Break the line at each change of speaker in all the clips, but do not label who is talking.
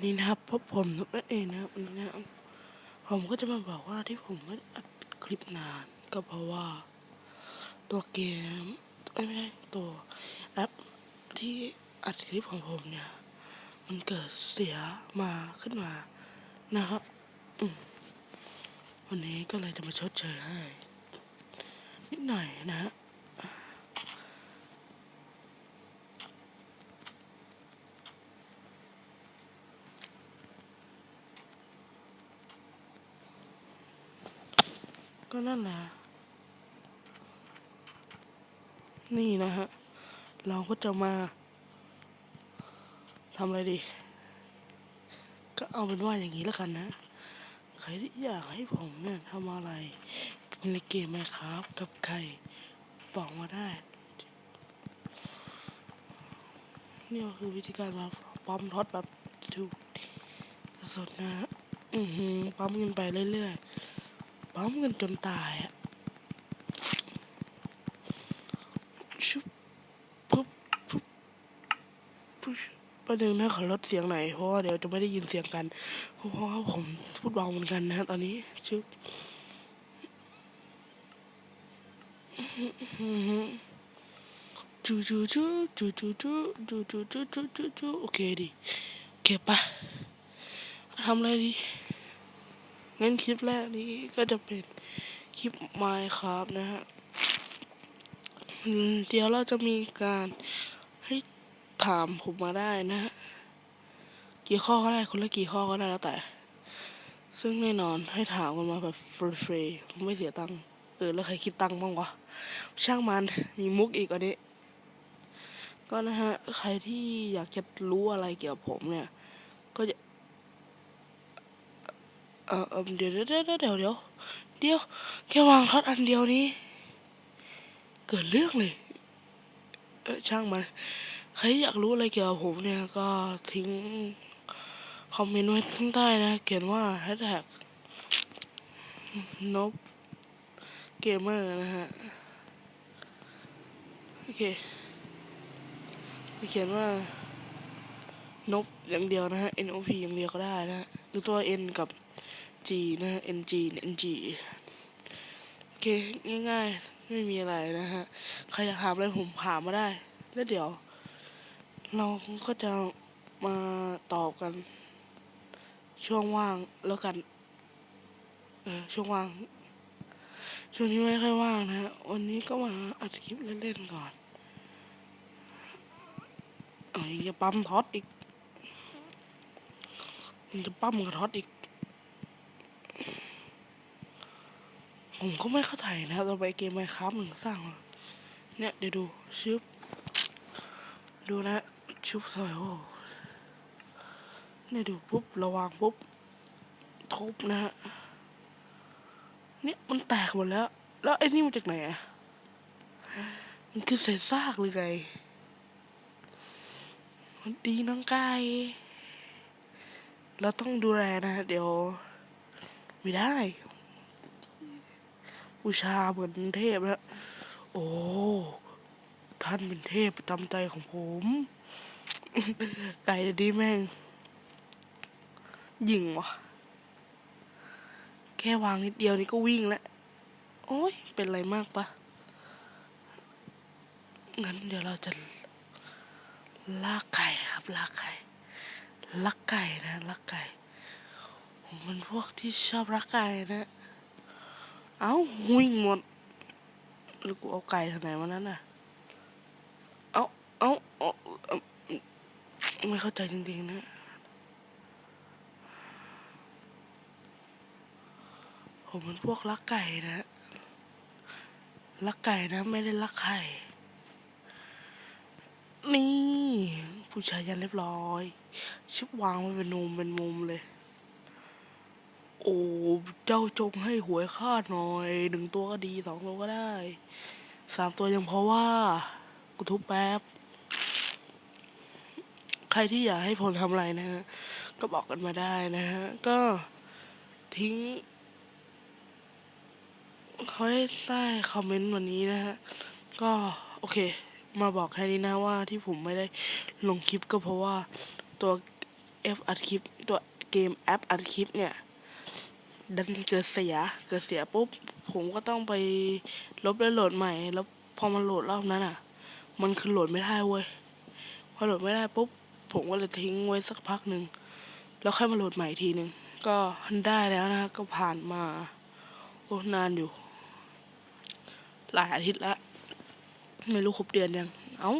วันนี้นะครับพบผมนุกนั่นเองนะครับวันนี้นะครับผมก็จะมาบอกว่าที่ผมไม่อัดคลิปนาน ก็เพราะว่า ตัวเกมไม่ใช่ตัวแอปที่อัดคลิปของผมเนี่ย มันเกิดเสียมาขึ้นมานะครับวันนี้ก็เลยจะมาชดเชยให้นิดหน่อยนะฮะ ก็นั่นแหละ นี่นะฮะ เราก็จะมาทำอะไรดี ก็เอาเป็นว่าอย่างนี้แล้วกันนะ ใครที่อยากให้ผมเนี่ยทำอะไรในเกมไหมครับกับใครบอกมาได้ นี่ก็คือวิธีการมาปั๊มท็อตแบบถูกสดนะฮะอือหือปั๊มกันไปเรื่อยๆ ปั๊มกันจนตายอะชุบปุ๊บปุ๊บปุ๊บประเด็นนะขอลดเสียงหน่อยเพราะว่าเดี๋ยวจะไม่ได้ยินเสียงกันเพราะว่าผมพูดเบาเหมือนกันนะตอนนี้ชุบจูจูจูจูจูจูจูจูจูจูจูโอเคดิโอเคปะทำอะไรดี งั้นคลิปแรกนี้ก็จะเป็นคลิป Minecraft นะฮะ เดี๋ยวเราจะมีการให้ถามผมมาได้นะฮะ กี่ข้อก็ได้คนละกี่ข้อก็ได้แล้วแต่ ซึ่งแน่นอนให้ถามกันมาแบบฟรีๆไม่เสียตังค์ เออ แล้วใครคิดตังค์บ้างวะ ช่างมันมีมุกอีกอันนี้ ก็นะฮะ ใครที่อยากจะรู้อะไรเกี่ยวกับผมเนี่ย ก็จะ เออเดี๋ยวเดี๋ยวเดี๋ยวเดี๋ยวเดี๋ยวเดี๋ยวแค่วางท็อตอันเดียวนี้ เกิดเรื่องเลย เออช่างมัน ใครอยากรู้อะไรเกี่ยวกับผมเนี่ยก็ทิ้งคอมเมนต์ไว้ข้างใต้นะ เขียนว่าแฮชแท็กนบเกมเมอร์นะฮะ โอเคเขียนว่านบอย่างเดียวนะฮะ N O P อย่างเดียวก็ได้นะฮะ หรือตัว N กับ G นะฮะ N G N G โอเค ง่ายๆ ไม่มีอะไรนะฮะ ใครอยากถามอะไรผมถามมาได้ แล้วเดี๋ยว เราก็จะมาตอบกัน ช่วงว่างแล้วกัน เออช่วงว่าง ช่วงนี้ไม่ค่อยว่างนะฮะ วันนี้ก็มาอัดคลิปเล่นๆก่อนเอ้ยจะปั๊มท็อตอีกยังจะปั๊มกับท็อตอีก ผมก็ไม่เข้าใจนะครับเราไปเกมไมครับหนึ่งสร้าง เนี่ยเดี๋ยวดูชุบดูนะชุบสวยโอ้เนี่ยดูปุ๊บระวังปุ๊บทุบนะฮะเนี่ยมันแตกหมดแล้ว แล้วไอ้นี่มาจากไหนอะมันคือเศษซากหรือไงมันดีน้องไก่เราต้องดูแลนะ เดี๋ยว ไม่ได้ บูชาเหมือนเทพแล้วโอ้ ท่านเป็นเทพประจำใจของผม ไก่ดีแม่ง ยิงวะแค่วางนิดเดียวนี่ก็วิ่งแล้ว โอ้ย เป็นไรมากปะงั้นเดี๋ยวเราจะลากไก่ครับลากไก่ลักไก่นะลักไก่ผมเป็นพวกที่ชอบรักไก่นะ เอ้าวิ่งหมดหรือกูเอาไก่ทางไหนมานั้นน่ะ เอาเอาเอาเอาไม่เข้าใจจริงๆนะผมเป็นพวกรักไก่นะรักไก่นะไม่ได้รักไข่ นี่ ผู้ชายยันเรียบร้อย ชิบวางไว้เป็นมุมเป็นมุมเลย โอ้เจ้าจงให้หวยคาดหน่อยหนึ่งตัวก็ดีสองตัวก็ได้สามตัวยังเพราะว่า กูทุบแป๊บ ใครที่อยากให้ผมทำอะไรนะฮะ ก็บอกกันมาได้นะฮะ ก็ทิ้งเขาให้ใต้คอมเมนต์วันนี้นะฮะ ก็โอเค มาบอกแค่นี้นะว่าที่ผมไม่ได้ลงคลิปก็เพราะว่าตัวเอฟอัดคลิป ตัวเกมแอปอัดคลิปเนี่ย ดันเกิดเสีย เกิดเสียปุ๊บ ผมก็ต้องไปลบแล้วโหลดใหม่ แล้วพอมันโหลดรอบนั้นอะ มันคือโหลดไม่ได้เว้ย พอโหลดไม่ได้ปุ๊บ ผมก็เลยทิ้งไว้สักพักหนึ่ง แล้วค่อยมาโหลดใหม่อีกทีหนึ่ง ก็ได้แล้วนะ ก็ผ่านมา โอ้นานอยู่ หลายอาทิตย์แล้วไม่รู้ครบเดือนยัง เอ้า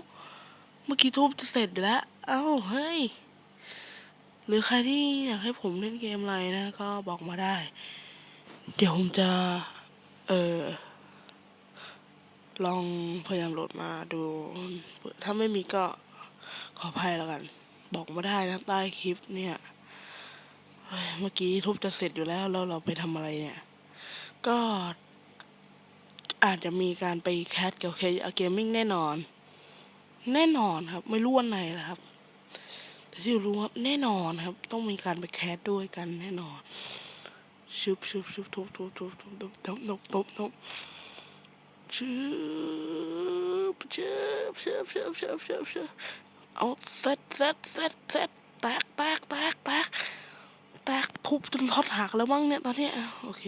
เมื่อกี้ทุบจะเสร็จแล้ว เอ้า เฮ้ย หรือใครที่อยากให้ผมเล่นเกมอะไรนะ ก็บอกมาได้ เดี๋ยวผมจะ เออลองพยายามโหลดมาดู ถ้าไม่มีก็ขออภัยแล้วกัน บอกมาได้นะใต้คลิปเนี่ยเมื่อกี้ทุบจะเสร็จอยู่แล้วแล้วเราไปทำอะไรเนี่ย ก็อาจจะมีการไปแคสกับเคเกมมิ่งแน่นอน แน่นอนครับ ไม่รู้วันไหนแหละครับ ที่รู้ครับแน่นอนครับ ต้องมีการไปแคสด้วยกันแน่นอนชุบชุบชุบทุบทุบทุบทุบทุบทุบทุบทุบทุบชุบชุบชุบชุบชุบชุบชุบเอาเซตเซตเซตเซตแตกแตกแตกแตกแตกทุบจนท็อตหักแล้วมั้งเนี่ยตอนเนี้ยโอเค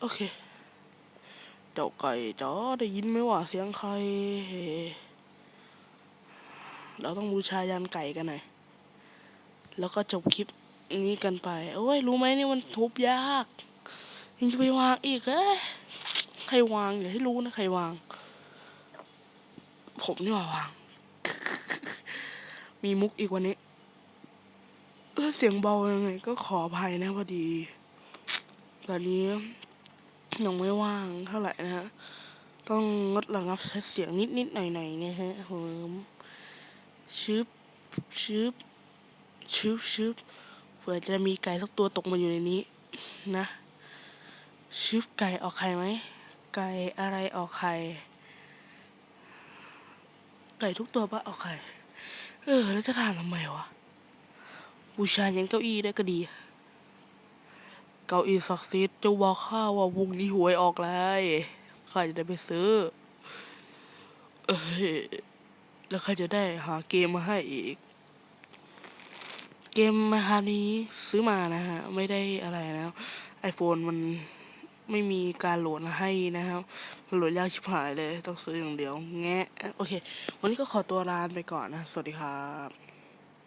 โอเคเจ้าไก่จ๋อได้ยินไหมว่าเสียงใคร เราต้องบูชายันไก่กันหน่อย แล้วก็จบคลิปนี้กันไป โอ้ย รู้ไหมนี่มันทุบยากยังจะไปวางอีกเอ้ยใครวางอย่าให้รู้นะใครวาง ผมนี่ว่าวาง มีมุกอีกวันนี้เสียงเบายังไง ก็ขออภัยนะพอดี ตอนนี้ยังไม่ว่างเท่าไหร่นะฮะ ต้องงดระงับเสียงนิดๆหน่อยๆนะฮะเฮิม ชึบชึบชึบชึบเผื่อจะมีไก่สักตัวตกมาอยู่ในนี้ นะชึบไก่ออกไข่ไหมไก่อะไรออกไข่ไก่ทุกตัวปะออกไข่เออ แล้วจะถามทำไมวะบูชายันเก้าอี้ได้ก็ดี เก้าอี้ศักดิ์สิทธิ์จะบอกข้าว่าวงนี้หวยออกแล้วข้าจะได้ไปซื้อ เอ้ย แล้วเขาจะได้หาเกมมาให้อีก เกมมาฮานี้ซื้อมานะฮะ ไม่ได้อะไรนะไอโฟนมันไม่มีการโหลดให้นะครับมันโหลดยากชิบหายเลย ต้องซื้ออย่างเดียว แงะ โอเค วันนี้ก็ขอตัวลาไปก่อนนะ สวัสดีครับ